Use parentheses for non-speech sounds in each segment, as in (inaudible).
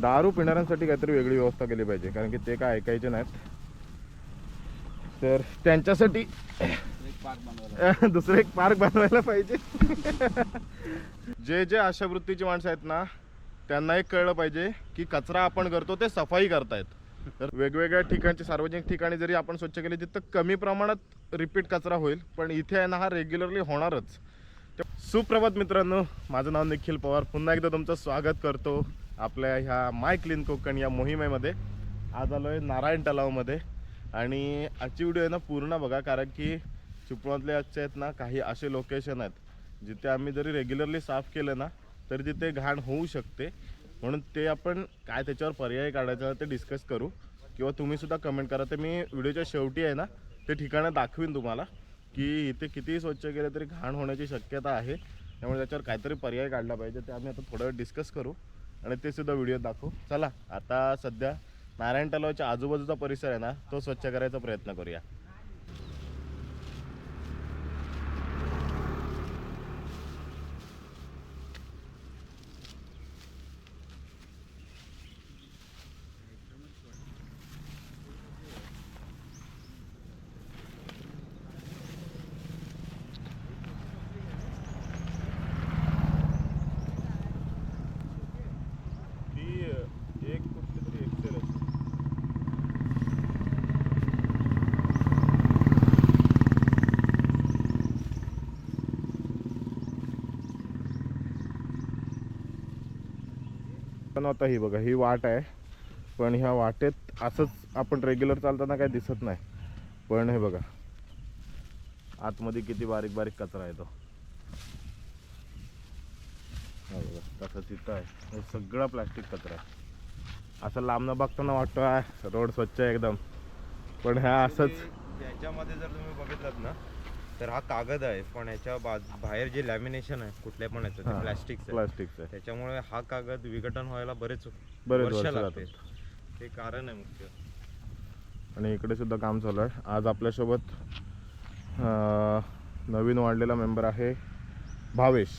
दारू पिणाऱ्यांसाठी काहीतरी वेगळी व्यवस्था केली पाहिजे कारण की ते काय ऐकायचे नाहीत. तर त्यांच्यासाठी (laughs) दुसरं एक पार्क बनवायला पाहिजे. जे जे अशा वृत्तीची माणसं आहेत ना त्यांना एक कळलं पाहिजे की कचरा आपण करतो ते सफाई करतायत. तर वेगवेगळ्या ठिकाणची सार्वजनिक ठिकाणी जरी आपण स्वच्छ केले तिथं कमी प्रमाणात रिपीट कचरा होईल पण इथे आहे ना हा रेग्युलरली होणारच. सुप्रभात मित्रांनो माझं नाव निखिल पवार. पुन्हा एकदा तुमचं स्वागत करतो. आपल्या ह्या माय क्लीन कोकण या मोहिमेमध्ये. आज आलो आहे नारायण तलावमध्ये. आणि आजची व्हिडिओ आहे ना पूर्ण बघा कारण की चिपळूणतले आजचे आहेत ना काही असे लोकेशन आहेत जिथे आम्ही जरी रेग्युलरली साफ केलं ना तरी तिथे घाण होऊ शकते. म्हणून ते आपण काय त्याच्यावर पर्याय काढायचा ते डिस्कस करू. किंवा तुम्हीसुद्धा कमेंट करा. ते मी व्हिडिओच्या शेवटी आहे ना ते ठिकाणं दाखवीन तुम्हाला की इथे कितीही स्वच्छ केलं तरी घाण होण्याची शक्यता आहे. त्यामुळे त्याच्यावर काहीतरी पर्याय काढला पाहिजे ते आम्ही आता थोडं वेळ डिस्कस करू. आणि ते सुद्धा व्हिडिओ दाखवू. चला आता सध्या नारायण तलावाच्या आजूबाजूचा परिसर आहे ना तो स्वच्छ करायचा प्रयत्न करूया ती एक कुठली तरी एक्सेल पण आता ही बघा ही वाट आहे. पण ह्या वाटेत असंच आपण रेग्युलर चालताना काही दिसत नाही. पण हे बघा आतमध्ये किती बारीक बारीक कचरा आहे तो. हा बघा कसं तिथं आहे. हे सगळा प्लास्टिक कचरा आहे. असं लांबनं बघताना वाटतं आहे रोड स्वच्छ आहे एकदम. पण ह्या असंच याच्यामध्ये जर तुम्ही बघितलात ना तर हा कागद आहे पण याच्या बाहेर जे लॅमिनेशन आहे कुठल्या पण याचं हा, प्लास्टिकचं प्लास्टिकचं आहे. त्याच्यामुळे हा कागद विघटन व्हायला बरेच बरेच वर्ष वर्ष लागते ते कारण आहे मुख्य. आणि इकडे सुद्धा काम चालू आहे. आज आपल्यासोबत अं, नवीन वाढलेला मेंबर आहे भावेश.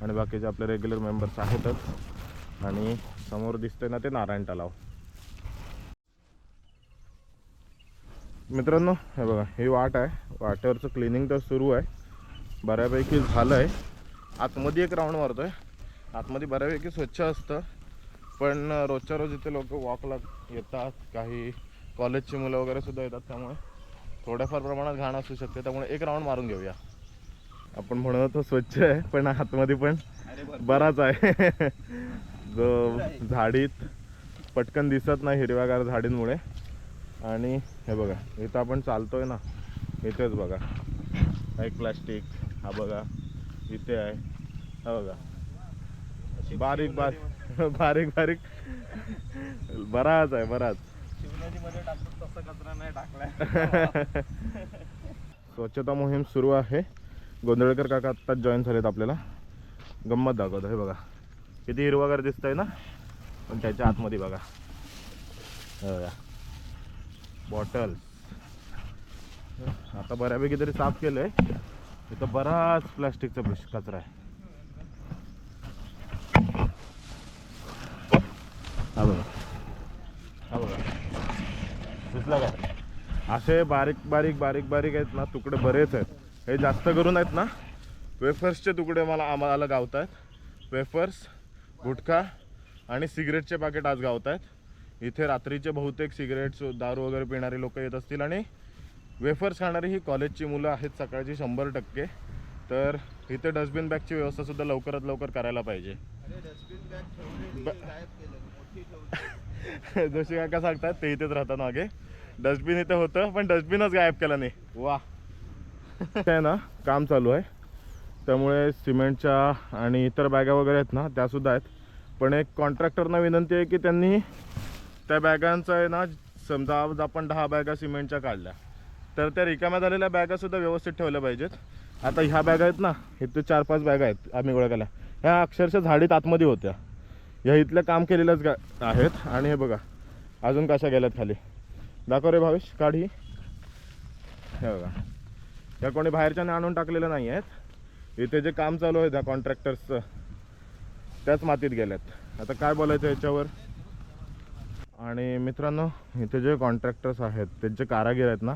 आणि बाकीचे आपले रेग्युलर मेंबर्स आहेतच. आणि समोर दिसतंय ना ते नारायण तलाव. मित्रांनो हे बघा ही वाट आहे. वाटेवरचं क्लिनिंग तर सुरू आहे. बऱ्यापैकी झालं आहे आतमध्ये एक राऊंड मारतो आहे आतमध्ये बऱ्यापैकी स्वच्छ असतं. पण रोजच्या रोज इथे लोक वॉकला येतात. काही कॉलेजची मुलं वगैरे सुद्धा येतात. त्यामुळे थोड्याफार प्रमाणात घाण असू शकते. त्यामुळे एक राऊंड मारून घेऊया. आपण म्हणत तो स्वच्छ आहे पण आतमध्ये पण बराच आहे. (laughs) जो झाडीत पटकन दिसत नाही हिरव्यागार झाडींमुळे. आणि हे बघा इथं आपण चालतोय ना इथेच बघा. एक प्लास्टिक हा बघा इथे आहे. हा बघा. बारीक बारीक (laughs) बारीक बारीक. बराच आहे बराच. (laughs) स्वच्छता मोहीम सुरू आहे. गोंधळकर काका आत्ताच जॉईन झालेत आपल्याला. गंमत दाखवतो हे बघा. किती हिरवागार दिसत आहे ना? पण त्याच्या आतमध्ये बघा. हे बघा. बॉटल्स आता बऱ्यापैकी तरी साफ केलं आहे इथं बराच प्लास्टिकचा पिश- कचरा आहे. हा बघा. हा बघा. दिसला असे बारीक बारीक बारीक बारीक आहेत ना तुकडे बरेच आहेत. हे जास्त करून आहेत ना वेफर्सचे तुकडे मला आम्हाला गावत आहेत वेफर्स गुटखा आणि सिगरेटचे पाकिट आज गावत आहेत इथे रात्रीचे बहुतेक सिगरेट्स दारू वगैरे पिणारे लोक येत असतील आणि वेफर्स खाणारी ही कॉलेजची मुलं आहेत सकाळची शंभर टक्के. तर इथे डस्टबिन बॅगची व्यवस्थासुद्धा लवकरात लवकर करायला पाहिजे. (laughs) जोशी काका सांगतात ते इथेच राहतात मागे. डस्टबिन इथे होतं पण डस्टबिनच गायब केला नाही. वा. (laughs) आहे ना काम चालू आहे. त्यामुळे सिमेंटच्या आणि इतर बॅगा वगैरे आहेत ना त्यासुद्धा आहेत. पण एक कॉन्ट्रॅक्टरना विनंती आहे की त्यांनी त्या बॅगांचं आहे ना समजा आज आपण दहा बॅगा सिमेंटच्या काढल्या तर त्या रिकाम्या झालेल्या बॅगासुद्धा व्यवस्थित ठेवल्या पाहिजेत. आता ह्या बॅगा आहेत ना इथे चार पाच बॅगा आहेत आम्ही गोळा केल्या. ह्या अक्षरशः झाडीत आतमध्ये होत्या. ह्या इथल्या काम केलेल्याच गा आहेत. आणि हे बघा अजून कशा गेल्यात खाली. दाखव रे भावेश काढ ही. हे बघा. ह्या कोणी बाहेरच्याने आणून टाकलेल्या नाही आहेत. इथे जे काम चालू आहे त्या कॉन्ट्रॅक्टर्सचं त्याच मातीत गेल्यात. आता काय बोलायचं याच्यावर? आणि मित्रांनो इथे जे कॉन्ट्रॅक्टर्स आहेत त्यांचे कारागीर आहेत ना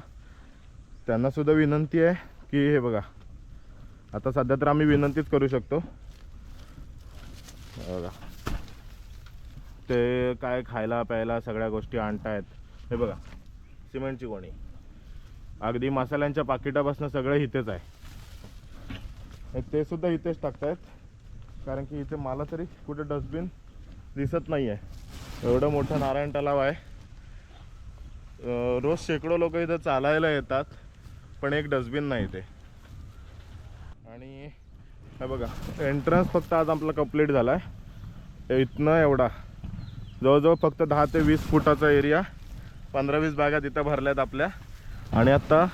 त्यांनासुद्धा विनंती आहे की हे बघा आता सध्या तर आम्ही विनंतीच करू शकतो. बघा. ते काय खायला प्यायला सगळ्या गोष्टी आणतायत. हे बघा सिमेंटची कोणी. अगदी मसाल्यांच्या पाकिटापासून सगळं इथेच आहे. ते सुद्धा इथेच टाकतायत. कारण की इथे मला तरी कुठे डस्टबिन दिसत नाही आहे एवढं मोठं नारायण तलाव आहे. रोज शेकडो लोक इथं चालायला येतात पण एक डस्टबिन नाही इथे. आणि हे बघा एंट्रन्स फक्त आज आपला कंप्लीट झाला आहे इथनं एवढा. जवळजवळ फक्त दहा ते वीस फुटाचा एरिया पंधरा वीस बागा तिथं भरल्यात आपल्या. आणि आत्ता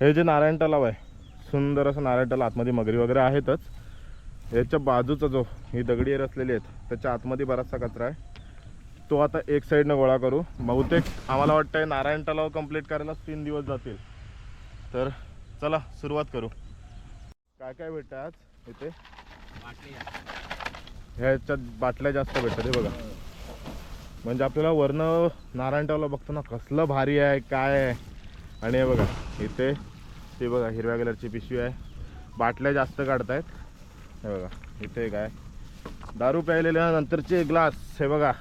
हे जे नारायण तलाव आहे सुंदर असं नारायण तलाव आतमध्ये मगरी वगैरे आहेतच. याच्या बाजूचा जो ही दगडी रचलेली आहेत त्याच्या आतमध्ये बराचसा कचरा आहे. तो आता एक साईडनं गोळा करू. बहुतेक आम्हाला वाटतंय नारायण तलाव कंप्लीट करायला तीन दिवस जातील. तर चला सुरुवात करू. काय काय भेटतं आज इथे? ह्याच्यात बाटल्या जास्त भेटतात हे बघा. म्हणजे आपल्याला वरनं नारायण तलाव बघतो ना कसलं भारी आहे काय आहे. आणि हे बघा इथे ते बघा हिरव्या कलरची पिशवी आहे. बाटल्या जास्त काढतायत. हे बघा इथे काय दारू प्यायलेल्या नंतरचे ग्लास हे बघा.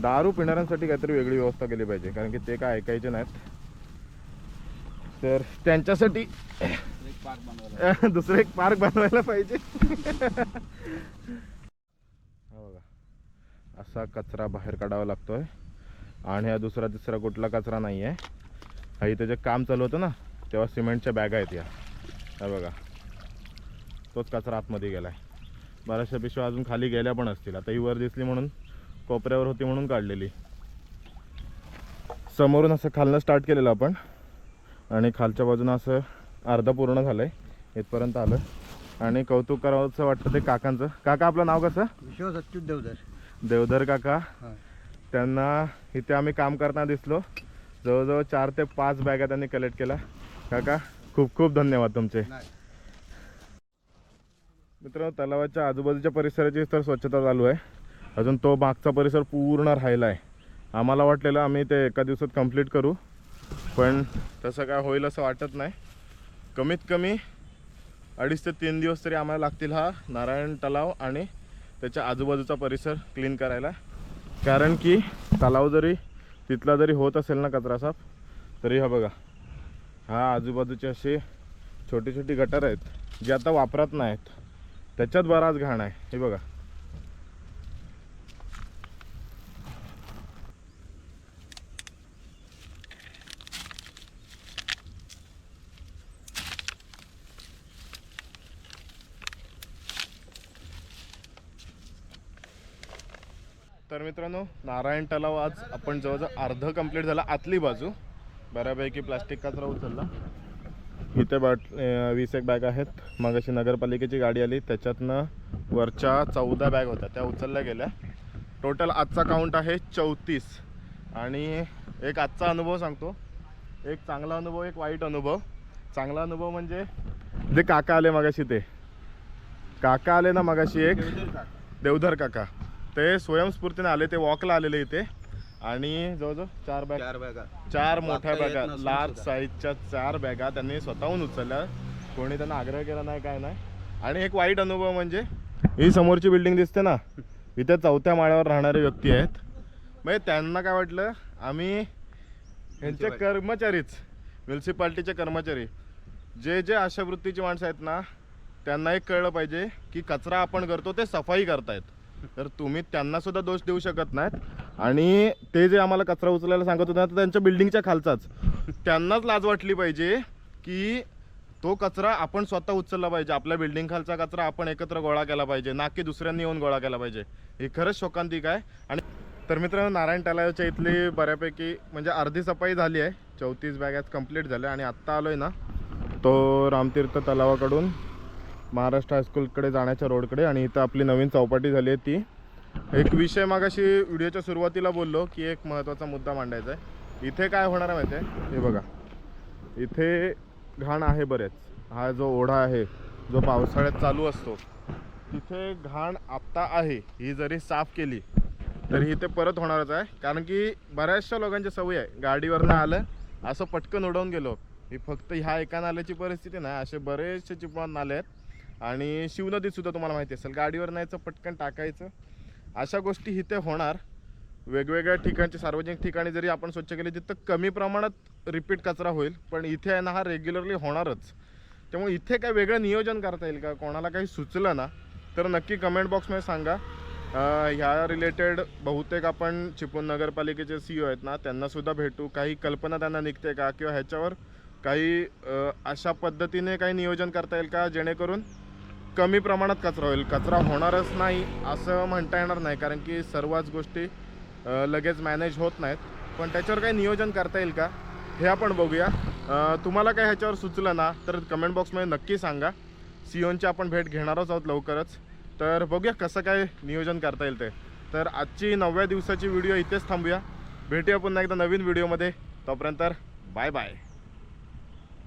दारू पिणाऱ्यांसाठी काहीतरी वेगळी व्यवस्था केली पाहिजे कारण की ते काय ऐकायचे नाहीत. तर त्यांच्यासाठी (laughs) दुसरं एक पार्क बनवायला पाहिजे. (laughs) हा बघा असा कचरा बाहेर काढावा लागतोय. आणि हा दुसरा तिसरा कुठला कचरा नाही आहे हा इथे जे काम चालू होतं ना तेव्हा सिमेंटच्या बॅगा आहेत या. हा बघा तोच कचरा आतमध्ये गेलाय. बऱ्याचशा पिशव्या अजून खाली गेल्या पण असतील. आता ही वर दिसली म्हणून कोपऱ्यावर होती म्हणून काढलेली. समोरून असं खालनं स्टार्ट केलेलं आपण. आणि खालच्या बाजूनं असं अर्ध पूर्ण झालंय. इथपर्यंत आलं. आणि कौतुक करावंसं वाटतं ते काकांचं. काका आपलं नाव कसं? विश्वास अच्युत देवधर. देवधर काका. त्यांना इथे आम्ही काम करताना दिसलो. जवळजवळ चार ते पाच बॅगा त्यांनी कलेक्ट केला काका खूप खूप धन्यवाद तुमचे. मित्रांनो तलावाच्या आजूबाजूच्या परिसराची तर स्वच्छता चालू आहे. अजून तो मागचा परिसर पूर्ण राहिला आहे आम्हाला वाटलेलं आम्ही ते एका दिवसात कंप्लीट करू. पण तसं काय होईल असं वाटत नाही. कमीत कमी अडीच ते तीन दिवस तरी आम्हाला लागतील हा नारायण तलाव आणि त्याच्या आजूबाजूचा परिसर क्लीन करायला. कारण की तलाव जरी तिथला जरी होत असेल ना कचरा साफ तरी हा बघा हा आजूबाजूचे असे छोटी छोटी गटर आहेत जे आता वापरात नाहीत. त्याच्यात बराच घाण आहे. हे बघा. तर मित्रांनो नारायण तलाव आज आपण जवळजवळ अर्ध कंप्लीट झाला. आतली बाजू बऱ्यापैकी प्लास्टिक कचरा उचलला इथे बाट वीस एक बॅग आहेत. मग अशी नगरपालिकेची गाडी आली. त्याच्यातनं वरच्या चौदा बॅग होत्या. त्या उचलल्या गेल्या. टोटल आजचा काउंट आहे चौतीस. आणि एक आजचा अनुभव सांगतो. एक चांगला अनुभव एक वाईट अनुभव. चांगला अनुभव म्हणजे जे काका आले मगाशी ते. काका आले ना मगाशी एक? देवधर काका. ते स्वयंस्फूर्तीने आले ते वॉकला आलेले इथे. आणि जवळजवळ चार बॅग चार बॅगा. चार मोठ्या बॅगा लार्ज. साईजच्या चार बॅगा त्यांनी स्वतःहून उचलल्या. कोणी त्यांना आग्रह केला नाही काय नाही. आणि एक वाईट अनुभव म्हणजे ही समोरची बिल्डिंग दिसते ना इथे चौथ्या माळ्यावर राहणारे व्यक्ती आहेत. म्हणजे त्यांना काय वाटलं आम्ही यांचे कर्मचारीच म्युन्सिपाल्टीचे कर्मचारी. जे जे अशा वृत्तीची माणसं आहेत ना त्यांना एक कळलं पाहिजे की कचरा आपण करतो ते सफाई करतायत. तर तुम्ही त्यांना सुद्धा दोष देऊ शकत नाहीत. आणि ते जे आम्हाला कचरा उचलायला सांगत होते ना तर त्यांच्या बिल्डिंगच्या खालचाच. त्यांनाच लाज वाटली पाहिजे की तो कचरा आपण स्वतः उचलला पाहिजे. आपल्या बिल्डिंग खालचा कचरा आपण एकत्र गोळा केला पाहिजे. ना की दुसऱ्यांनी येऊन गोळा केला पाहिजे. हे खरंच शोकांतिक आहे. आणि तर मित्रांनो नारायण तलावाच्या इथली बऱ्यापैकी म्हणजे अर्धी सफाई झाली आहे. चौतीस बॅग आज कंप्लीट झाल्या आणि आत्ता आलो आहे ना तो रामतीर्थ तलावाकडून. महाराष्ट्र हायस्कूलकडे जाण्याच्या रोडकडे आणि इथं आपली नवीन चौपाटी झाली आहे ती. एक विषय मागाशी व्हिडिओच्या सुरुवातीला बोललो की एक महत्त्वाचा मुद्दा मांडायचा आहे. इथे काय होणार आहे माहिती आहे? हे बघा. इथे घाण आहे बरेच. हा जो ओढा आहे जो पावसाळ्यात चालू असतो तिथे घाण आत्ता आहे. ही जरी साफ केली तरी इथे परत होणारच आहे. कारण की बऱ्याचशा लोकांची सवय आहे. गाडीवरनं आलं असं पटकन उडवून गेलो. ही फक्त ह्या एका नाल्याची परिस्थिती नाही असे बरेचसे चिपळूण नाले आहेत. आणि शिवनदीत सुद्धा तुम्हाला माहिती असेल गाडीवर न्यायचं पटकन टाकायचं. अशा गोष्टी इथे होणार. वेगवेगळ्या ठिकाणचे सार्वजनिक ठिकाणी जरी आपण स्वच्छ केली तिथं कमी प्रमाणात रिपीट कचरा होईल पण इथे आहे ना हा रेग्युलरली होणारच. त्यामुळे इथे काय वेगळं नियोजन करता येईल का? कोणाला काही सुचलं ना तर नक्की कमेंट बॉक्समध्ये सांगा. ह्या रिलेटेड बहुतेक आपण चिपळूण नगरपालिकेचे सी आहेत ना त्यांनासुद्धा भेटू. काही कल्पना त्यांना निघते का? किंवा ह्याच्यावर काही अशा पद्धतीने काही नियोजन करता येईल का? जेणेकरून कमी प्रमाणात कचरा होईल. कचरा होणारच नाही असं म्हणता येणार नाही कारण की सर्वच गोष्टी लगेच मॅनेज होत नाहीत. पण त्याच्यावर काही नियोजन करता येईल का? हे आपण बघूया. तुम्हाला काय ह्याच्यावर सुचलं ना तर कमेंट बॉक्समध्ये नक्की सांगा. सिओनची आपण भेट घेणारच आहोत लवकरच. तर बघूया कसं काय नियोजन करता येईल ते. तर आजची नवव्या दिवसाची व्हिडिओ इथेच थांबूया. भेटूया पुन्हा एकदा नवीन व्हिडिओमध्ये तोपर्यंत बाय बाय